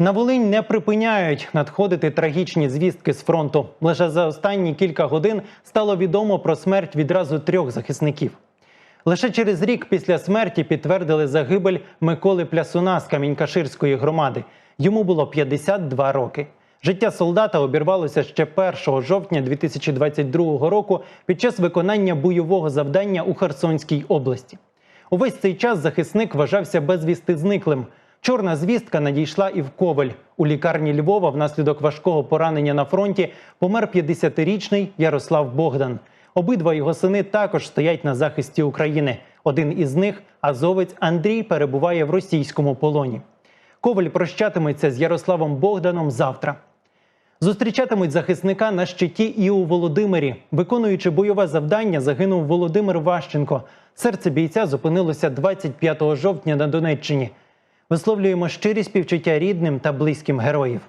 На Волинь не припиняють надходити трагічні звістки з фронту. Лише за останні кілька годин стало відомо про смерть відразу трьох захисників. Лише через рік після смерті підтвердили загибель Миколи Плясуна з Камінькаширської громади. Йому було 52 роки. Життя солдата обірвалося ще 1 жовтня 2022 року під час виконання бойового завдання у Херсонській області. Увесь цей час захисник вважався безвісти зниклим. Чорна звістка надійшла і в Ковель. У лікарні Львова внаслідок важкого поранення на фронті помер 50-річний Ярослав Богдан. Обидва його сини також стоять на захисті України. Один із них, азовець Андрій, перебуває в російському полоні. Коваль прощатиметься з Ярославом Богданом завтра. Зустрічатимуть захисника на щиті і у Володимирі. Виконуючи бойове завдання, загинув Володимир Ващенко. Серце бійця зупинилося 25 жовтня на Донеччині. Висловлюємо щирі співчуття рідним та близьким героїв.